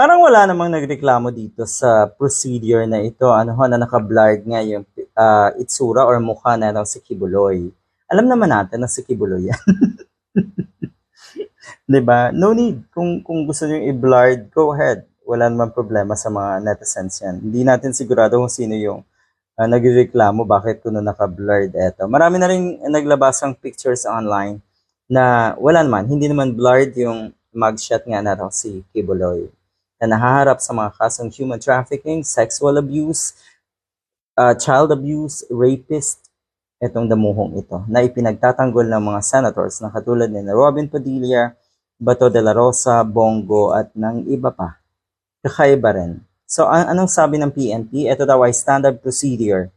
Parang wala namang nagreklamo dito sa procedure na ito. Ano ho, na naka-blurred nga yung ah, itsura or mukha na ng si Kibuloy. Alam naman natin na si Kibuloy yan. 'Di ba? No need. Kung, kung gusto nyo i-blurred, go ahead. Wala namang problema sa mga netizens yan. Hindi natin sigurado kung sino yung uh, nagreklamo bakit kuno naka-blurred eto. Marami na rin naglabasang pictures online na wala naman, hindi naman blurred yung mugshot nga na si Kibuloy na nahaharap sa mga kasong human trafficking, sexual abuse, uh, child abuse, rapist, itong damuhong ito na ipinagtatanggol ng mga senators na katulad ni Robin Padilla, Bato de la Rosa, Bongo at ng iba pa. Kakaiba rin. So, an- anong sabi ng PNP? Ito daw ay standard procedure.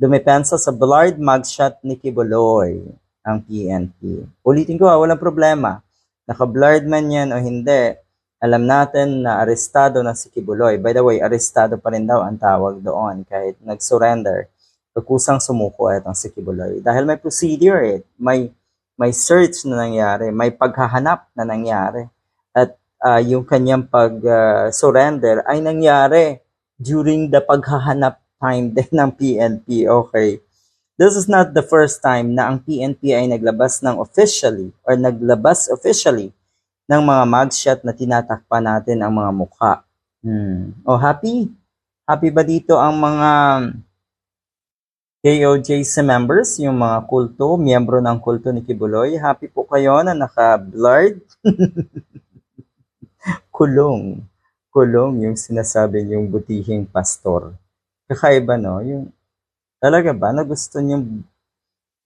Dumepensa sa blurred mugshot ni Kibuloy ang PNP. Ulitin ko ha, walang problema. Naka-blurred man yan o hindi, alam natin na arestado na si Kibuloy. By the way, arestado pa rin daw ang tawag doon kahit nag-surrender. Pagkusang sumuko itong si Kibuloy. Dahil may procedure eh. May, may search na nangyari. May paghahanap na nangyari. At ah, yung kanyang pag-surrender ay nangyari during the paghahanap time din ng PNP. Okay. This is not the first time na ang PNP ay naglabas ng officially or naglabas officially ng mga mugshot na tinatakpan natin ang mga mukha. Hmm. Oh, happy? Happy ba dito ang mga KOJC members, yung mga kulto, miyembro ng kulto ni Kibuloy? Happy po kayo na naka-blurred? Kulong. Kulong yung sinasabi yung butihing pastor. Kakaiba, no? Yung, talaga ba na gusto niyo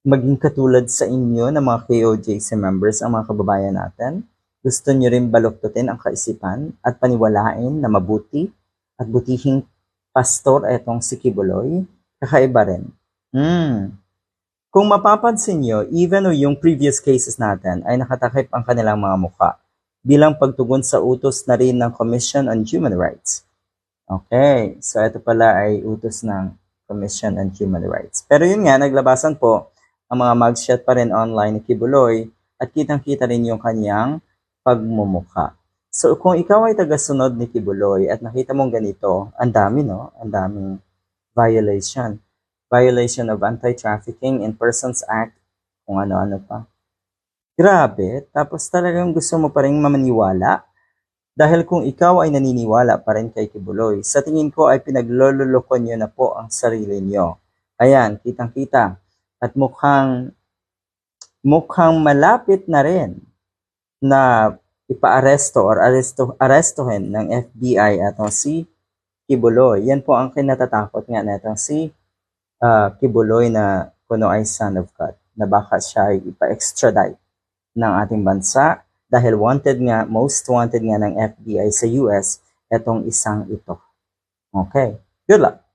maging katulad sa inyo ng mga KOJC members, ang mga kababayan natin? Gusto niyo rin baluktutin ang kaisipan at paniwalain na mabuti at butihing pastor etong si Kibuloy? Kakaiba rin. Hmm. Kung mapapansin nyo, even o yung previous cases natin ay nakatakip ang kanilang mga mukha bilang pagtugon sa utos na rin ng Commission on Human Rights. Okay, so ito pala ay utos ng Commission on Human Rights. Pero yun nga, naglabasan po ang mga mugshot pa rin online ni Kibuloy at kitang-kita rin yung kanyang pagmumukha. So kung ikaw ay tagasunod ni Kibuloy at nakita mong ganito, ang dami no, ang daming violation. Violation of Anti-Trafficking in Persons Act, kung ano-ano pa. Grabe, tapos talagang gusto mo pa rin mamaniwala? Dahil kung ikaw ay naniniwala pa rin kay Kibuloy, sa tingin ko ay pinaglololoko nyo na po ang sarili nyo. Ayan, kitang-kita. At mukhang, mukhang malapit na rin na ipaaresto or aresto, arestohin ng FBI at si Kibuloy. Yan po ang kinatatakot nga netong si uh, Kibuloy na kuno ay son of God na baka siya ay ipa-extradite ng ating bansa dahil wanted nga, most wanted nga ng FBI sa US etong isang ito. Okay, good luck.